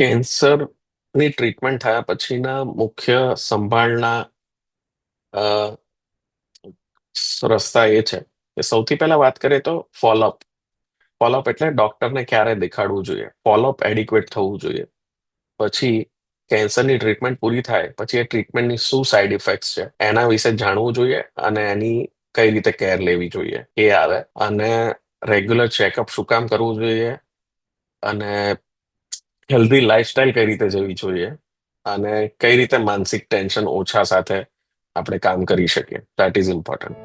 કેન્સરની ટ્રીટમેન્ટ થયા પછીના મુખ્ય સંભાળના અ, રસ્તા એ છે. કે સૌથી પહેલા વાત કરીએ તો ફોલોઅપ. ફોલોઅપ એટલે ડોક્ટરને ક્યારે દેખાડવું જોઈએ? ફોલોઅપ એડિક્વેટ થવું જોઈએ. પછી કેન્સરની ટ્રીટમેન્ટ પૂરી થાય પછી એ ટ્રીટમેન્ટની શું સાઈડ ઇફેક્ટ્સ છે? એના વિશે જાણવું જોઈએ અને એની કઈ રીતે કેર લેવી જોઈએ? એ આવે. અને રેગ્યુલર ચેકઅપ શું કામ કરવું જોઈએ? અને હેલ્ધી લાઈફસ્ટાઈલ કઈ રીતે જવી જોઈએ અને કઈ રીતે માનસિક ટેન્શન ઓછા સાથે આપણે કામ કરી શકીએ? દેટ ઇઝ ઇમ્પોર્ટન્ટ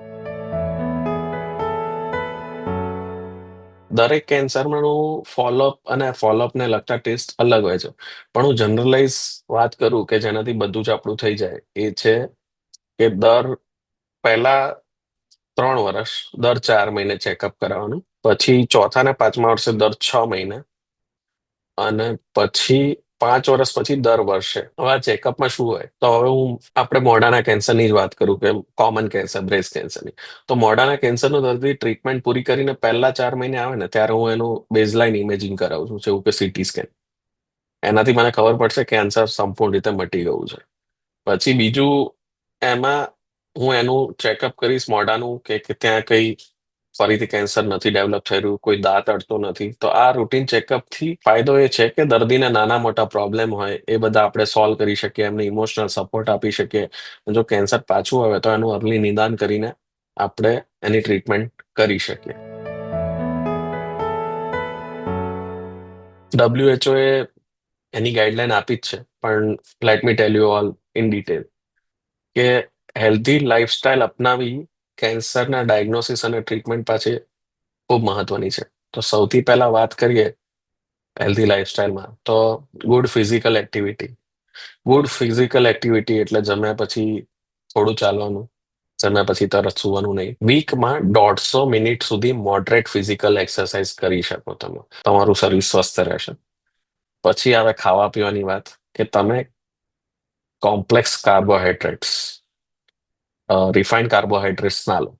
દરેક કેન્સરમાંનું ફોલોઅપ અને ફોલોઅપને લગતા ટેસ્ટ અલગ હોય છે. પણ હું જનરલાઇઝ વાત કરું કે જેનાથી બધું જ આપણું થઈ જાય એ છે કે દર પહેલા ત્રણ વર્ષ, દર ચાર મહિને ચેકઅપ કરાવવાનું, પછી ચોથા ને પાંચમા વર્ષે દર છ મહિને અને પછી પાંચ વર્ષ પછી દર વર્ષે. હવે આ ચેકઅપમાં શું હોય? તો હવે હું, આપણે મોઢાના કેન્સરની જ વાત કરું કે કોમન કેન્સર બ્રેસ્ટ કેન્સરની તો મોઢાના કેન્સરનો દર્દી ટ્રીટમેન્ટ પૂરી કરીને પહેલા ચાર મહિને આવે ને, ત્યારે હું એનું બેઝલાઇન ઇમેજિંગ કરાવું છું, જેવું કે સીટી સ્કેન એનાથી મને ખબર પડશે કેન્સર સંપૂર્ણ રીતે મટી ગયું છે. પછી બીજું, એમાં હું એનું ચેકઅપ કરીશ, મોઢાનું કે ત્યાં કઈ ફરીથી કેન્સર નથી ડેવલપ રહ્યું કોઈ દાંત અડતો નથી. તો આ રૂટીન ચેકઅપથી ફાયદો એ છે કે દર્દીને નાના મોટા પ્રોબ્લેમ હોય, એ બધા આપણે સોલ્વ કરી શકીએ, એમને ઇમોશનલ સપોર્ટ આપી શકીએ. જો કેન્સર પાછું આવે તો એનું અર્લી નિદાન કરીને આપણે એની ટ્રીટમેન્ટ કરી શકીએ. ડબ્લ્યુએચઓ એ એની ગાઈડલાઈન આપી જ છે, પણ let me tell you all in detail કે હેલ્ધી લાઈફસ્ટાઈલ અપનાવી કેન્સરના ડાયગ્નોસિસ અને ટ્રીટમેન્ટ પાછી ખૂબ મહત્વની છે. તો સૌથી પહેલા વાત કરીએ હેલ્ધી લાઈફસ્ટાઈલમાં તો good physical activity good physical activity એટલે જમ્યા પછી થોડું ચાલવાનું, જમ્યા પછી તરત સુવાનું નહીં. વીકમાં દોઢસો મિનિટ સુધી મોડરેટ ફિઝિકલ એક્સરસાઇઝ કરી શકો તમે. તમારું શરીર સ્વસ્થ રહેશે. પછી આવે ખાવા પીવાની વાત કે તમે કોમ્પ્લેક્સ કાર્બોહાઈડ્રેટ્સ રિફાઇન્ડ કાર્બોહાઈડ્રેટ્સ ના લો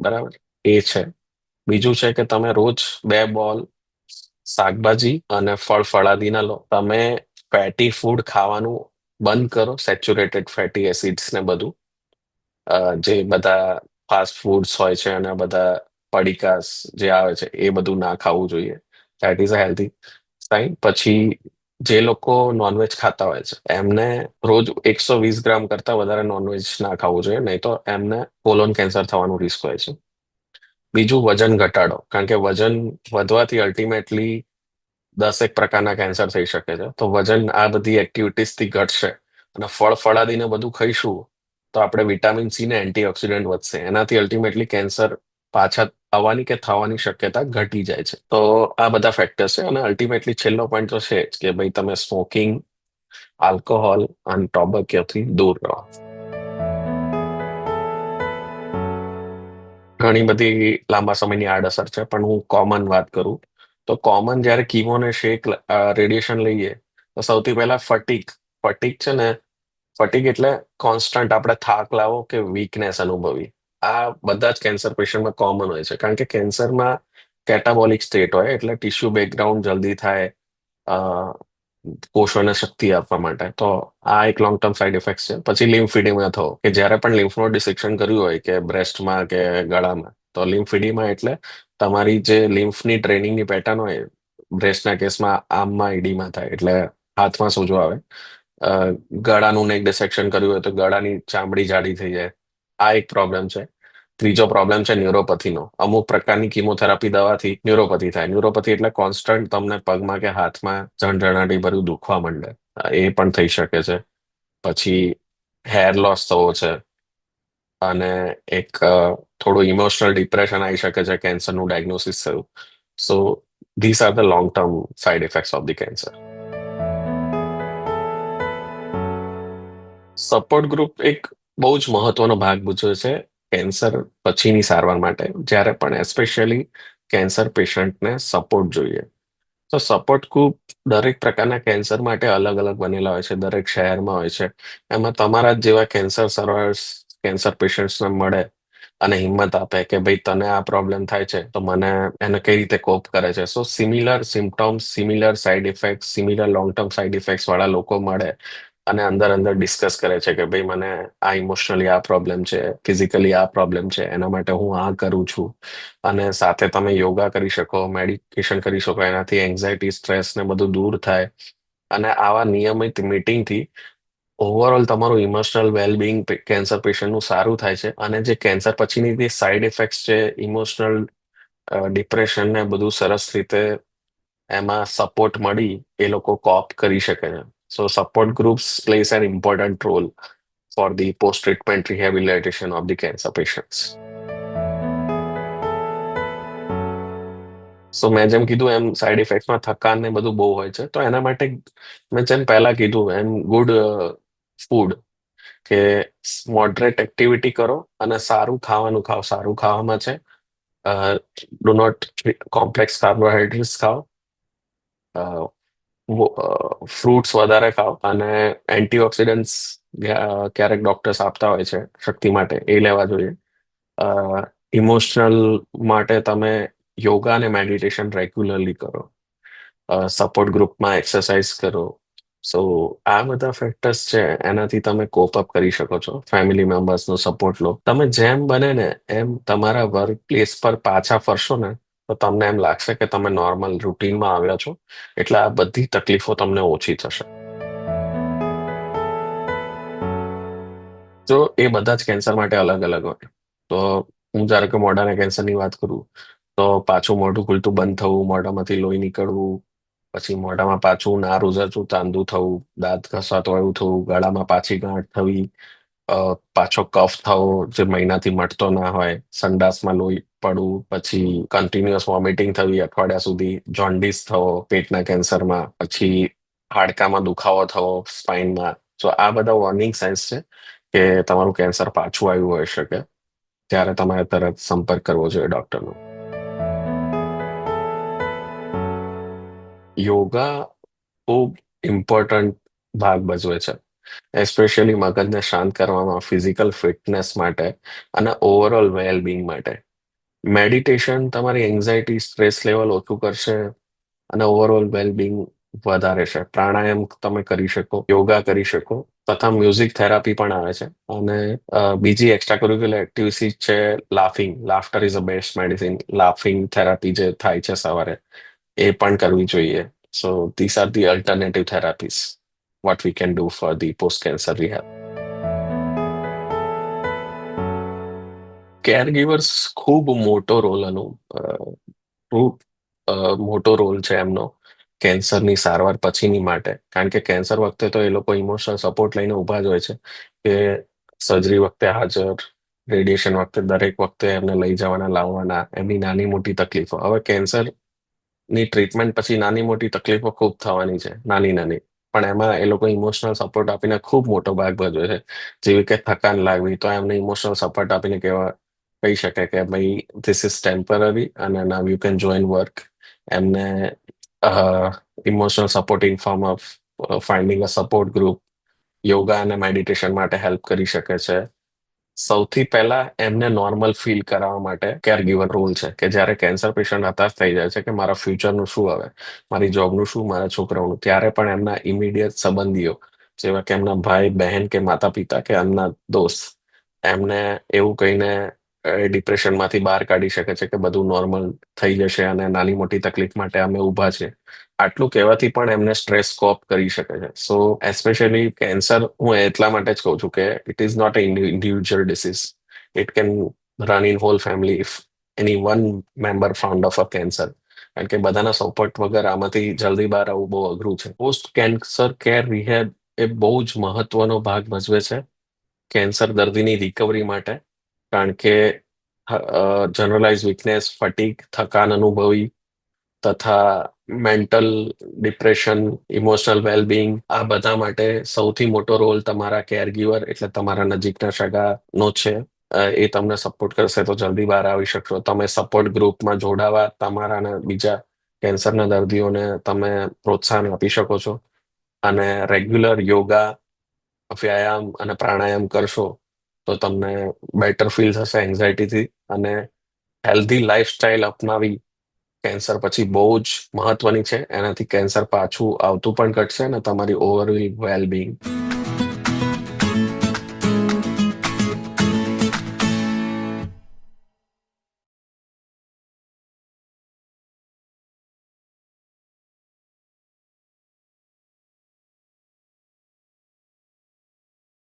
બરાબર? એ છે. બીજું છે કે તમે રોજ બે બોલ શાકભાજી અને ફળ ફળાદી ના લો. તમે ફેટી ફૂડ ખાવાનું બંધ કરો સેચ્યુરેટેડ ફેટી એસિડ્સ ને બધું. જે બધા ફાસ્ટ ફૂડ્સ હોય છે અને બધા પડીકાસ જે આવે છે, એ બધું ના ખાવું જોઈએ. That is a healthy sign પછી જે લોકો નોનવેજ ખાતા હોય છે, એમને રોજ એકસો વીસ ગ્રામ કરતા વધારે નોનવેજ ના ખાવું જોઈએ, નહીં તો એમને કોલોન કેન્સર થવાનું રિસ્ક હોય છે. બીજું વજન ઘટાડો, કારણ કે વજન વધવાથી અલ્ટિમેટલી દસેક પ્રકારના કેન્સર થઈ શકે છે. તો વજન આ બધી એક્ટિવિટીઝથી ઘટશે અને ફળ ફળાદીને બધું ખાઈશું, તો આપણે વિટામિન સી ને એન્ટીઓક્સિડન્ટ વધશે. એનાથી અલ્ટિમેટલી કેન્સર પાછા આવવાની કે થવાની શક્યતા ઘટી જાય છે. તો આ બધા ફેક્ટર્સ છે અને અલ્ટિમેટલી છેલ્લો પોઈન્ટ તો છે જ કે ભાઈ તમે સ્મોકિંગ આલ્કોહોલ અને ટોબેકોથી દૂર રહો. ઘણી બધી લાંબા સમયની આડઅસર છે, પણ હું કોમન વાત કરું. તો કોમન જ્યારે કીમો ને શેક રેડિયેશન લઈએ, તો સૌથી પહેલા ફટીક ફટીક છે ને ફટીક એટલે કોન્સ્ટન્ટ આપણે થાક લાવો કે વીકનેસ અનુભવી. આ બધા જ કેન્સર પેશન્ટમાં કોમન હોય છે. કારણ કે કેન્સરમાં કેટાબોલિક સ્ટેટ હોય, એટલે ટિશ્યુ બેકગ્રાઉન્ડ જલ્દી થાય કોષોને શક્તિ આપવા માટે. તો આ એક લોંગ ટર્મ સાઇડ ઇફેક્ટ છે. પછી લિમ્ફીડીમાં થવો, કે જ્યારે પણ લિમ્ફનો ડિસેક્શન કર્યું હોય, કે બ્રેસ્ટમાં કે ગળામાં, તો લિમ્ફિડીમાં એટલે તમારી જે લિમ્ફની ટ્રેનિંગની પેટર્ન હોય બ્રેસ્ટના કેસમાં આમમાં ઈડીમાં થાય, એટલે હાથમાં સોજો આવે. ગળાનું એક ડિસેક્શન કર્યું હોય, તો ગળાની ચામડી જાડી થઈ જાય. આ એક પ્રોબ્લેમ છે. ત્રીજો પ્રોબ્લેમ છે ન્યુરોપથીનો અમુક પ્રકારની કિમોથેરાપી દવાથી ન્યુરોપથી થાય. ન્યુરોપથી એટલે કોન્સ્ટન્ટ તમને પગમાં કે હાથમાં ઝણઝણાટી ભર્યું દુખવા માંડે. એ પણ થઈ શકે છે. પછી હેર લોસ થવો છે. અને એક થોડું ઇમોશનલ ડિપ્રેશન આવી શકે છે કેન્સરનું ડાયગ્નોસિસ થયું. So this are the long term side effects of the cancer support group એક બહુ જ મહત્વનો ભાગ ભજવે છે. કેન્સર પછીની સારવાર માટે, જ્યારે પણ એસ્પેશિયલી કેન્સર પેશન્ટને સપોર્ટ જોઈએ. તો સપોર્ટ ગ્રુપ દરેક પ્રકારના કેન્સર માટે અલગ અલગ બનેલા હોય છે, દરેક શહેરમાં હોય છે. એમાં તમારા જેવા કેન્સર સર્વાયર્સ કેન્સર પેશન્ટ્સને મળે અને હિંમત આપે કે ભાઈ તને આ પ્રોબ્લેમ થાય છે, તો મને એને કઈ રીતે કોપ કરે છે. So similar symptoms similar side effect similar long term side effects વાળા લોકો મળે. અને અંદર અંદર ડિસ્કસ કરે છે કે ભાઈ મને આ ઇમોશનલી આ પ્રોબ્લેમ છે ફિઝિકલી આ પ્રોબ્લેમ છે, એના માટે હું આ કરું છું. અને સાથે તમે યોગા કરી શકો મેડિટેશન કરી શકો, એનાથી એન્ઝાયટી સ્ટ્રેસ ને બધું દૂર થાય. અને આવા નિયમિત મીટિંગથી ઓવરઓલ તમારું ઇમોશનલ વેલબિંગ કેન્સર પેશન્ટનું સારું થાય છે. અને જે કેન્સર પછીની જે સાઈડ ઇફેક્ટ્સ છે ઇમોશનલ ડિપ્રેશન ને બધું સરસ રીતે એમાં સપોર્ટ મળી એ લોકો કોપ કરી શકે છે. So support groups plays an role for the post treatment rehabilitation of the cancer patients. So મેં જેમ કીધું, એમ સાઈડ ઇફેક્ટમાં થકાન ને બધું બહુ હોય છે. તો એના માટે મેં જેમ પહેલા કીધું, એમ ગુડ ફૂડ કે મોડરેટ એક્ટિવિટી કરો અને સારું ખાવાનું ખાઓ. સારું ખાવામાં છે ડુ નોટ કોમ્પ્લેક્સ કાર્બોહાઈડ્રેટ્સ ખાઓ. ફ્રૂટ્સ વધારે ખાઓ અને એન્ટીઓક્સિડન્ટ્સ ક્યારેક ડોક્ટર્સ આપતા હોય છે શક્તિ માટે, એ લેવા જોઈએ. ઇમોશનલ માટે તમે યોગા અને મેડિટેશન રેગ્યુલરલી કરો. સપોર્ટ ગ્રુપમાં એક્સરસાઇઝ કરો. સો આ બધા ફેક્ટર્સ છે, એનાથી તમે કોપ અપ કરી શકો છો. ફેમિલી મેમ્બર્સનો સપોર્ટ લો. તમે જેમ બને ને, એમ તમારા વર્ક પ્લેસ પર પાછા ફરશો ને તો તમને એમ લાગશે કે તમે નોર્મલ રૂટીનમાં આવ્યા છો, એટલે આ બધી તકલીફો તમને ઓછી થશે. તો એ બધા જ કેન્સર માટે અલગ અલગ હોય. તો હું જ્યારે કે મોઢાના કેન્સરની વાત કરું, તો પાછું મોઢું ખુલતું બંધ થવું, મોઢામાંથી લોહી નીકળવું, પછી મોઢામાં પાછું નાર રૂઝરતું તાંદુ થવું, દાંત ઘસાતો એવું થવું, ગળામાં પાછી ગાંઠ થવી પાછો કફ થવો જે મહિનાથી મટતો ના હોય, સંડાસમાં લોહી પડવું પછી કન્ટિન્યુઅસ વોમિટિંગ થવી અઠવાડિયા સુધી જોન્ડિસ થવો, પેટના કેન્સરમાં, પછી હાડકામાં દુખાવો થવો સ્પાઇનમાં તો આ બધા વોર્નિંગ સાઇન્સ છે કે તમારું કેન્સર પાછું આવ્યું હોઈ શકે. ત્યારે તમારે તરત સંપર્ક કરવો જોઈએ ડોક્ટરનો યોગા ખૂબ ઇમ્પોર્ટન્ટ ભાગ ભજવે છે. એસ્પેશિયલી મગજને શાંત કરવામાં ફિઝિકલ ફિટનેસ માટે અને ઓવરઓલ વેલબિંગ માટે. મેડિટેશન તમારી એન્ઝાયટી સ્ટ્રેસ લેવલ ઓછું કરશે અને ઓવરઓલ વેલબિંગ વધારે છે. પ્રાણાયામ તમે કરી શકો, યોગા કરી શકો, તથા મ્યુઝિક થેરાપી પણ આવે છે. અને બીજી એક્સ્ટ્રા કરિક્યુલર એક્ટિવિટી છે laughing laughter is a best medicine laughing therapy જે થાય છે સવારે, એ પણ કરવી જોઈએ. So this are the alternative therapies what we can do for the post-cancer rehab. Caregivers ખૂબ મોટો રોલ એનો ખૂબ મોટો રોલ છે એમનો કેન્સરની સારવાર પછીની માટે. કારણ કે કેન્સર વખતે તો એ લોકો ઇમોશનલ સપોર્ટ લઈને ઊભા જ હોય છે કે સર્જરી વખતે હાજર રેડિયેશન વખતે, દરેક વખતે એમને લઈ જવાના, લાવવાના, એમની નાની મોટી તકલીફો. હવે કેન્સરની ટ્રીટમેન્ટ પછી નાની મોટી તકલીફો ખૂબ થવાની છે, નાની નાની. પણ એમાં એ લોકો ઇમોશનલ સપોર્ટ આપીને ખૂબ મોટો ભાગ ભજવે છે. જેવી કે થકાન લાગવી, તો એમને ઇમોશનલ સપોર્ટ આપીને કહેવા કહી શકે કે ભાઈ ધીસ ઇઝ ટેમ્પરરી અને now you can join work એમને emotional support in form of finding a support group yoga અને મેડિટેશન માટે હેલ્પ કરી શકે છે. સૌથી પહેલા એમને નોર્મલ ફીલ કરાવવા માટે કેર ગિવન રોલ છે કે જ્યારે કેન્સર પેશન્ટ હતાશ થઈ જાય છે કે મારા ફ્યુચરનું શું હવે મારી જોબનું શું, મારા છોકરાઓનું, ત્યારે પણ એમના ઇમિડિયેટ સંબંધીઓ જેવા કે એમના ભાઈ, બહેન કે માતા પિતા કે એમના દોસ્ત એમને એવું કહીને ડિપ્રેશનમાંથી બહાર કાઢી શકે છે કે બધું નોર્મલ થઈ જશે અને નાની મોટી તકલીફ માટે અમે ઊભા છે. આટલું કહેવાથી પણ એમને સ્ટ્રેસ કોપ કરી શકે છે. સો એસ્પેશિયલી કેન્સર હું એટલા માટે જ કહું છું કે it is not a individual disease it can run in whole family if any one member found of a cancer કારણ કે બધાના સપોર્ટ વગર આમાંથી જલ્દી બહાર આવવું બહુ અઘરું છે. પોસ્ટ કેન્સર કેર રિહેબ એ બહુ જ મહત્વનો ભાગ ભજવે છે. કેન્સર દર્દીની રિકવરી માટે. કારણ કે જનરલાઇઝ વીકનેસ ફટીક થકાન અનુભવી તથા મેન્ટલ ડિપ્રેશન ઇમોશનલ વેલબિંગ આ બધા માટે સૌથી મોટો રોલ તમારા કેરગીવર એટલે તમારા નજીકના સગાનો છે. એ તમને સપોર્ટ કરશે તો જલ્દી બહાર આવી શકશો. તમે સપોર્ટ ગ્રુપમાં જોડાવા તમારા બીજા કેન્સરના દર્દીઓને તમે પ્રોત્સાહન આપી શકો છો અને રેગ્યુલર યોગા વ્યાયામ અને પ્રાણાયામ કરશો. તો તમને બેટર ફીલ થશે એન્ઝાયટીથી અને હેલ્ધી લાઈફસ્ટાઈલ અપનાવી કેન્સર પછી બહુ જ મહત્વની છે. એનાથી કેન્સર પાછું આવતું પણ ઘટશે અને તમારી ઓવરઓલ વેલબિંગ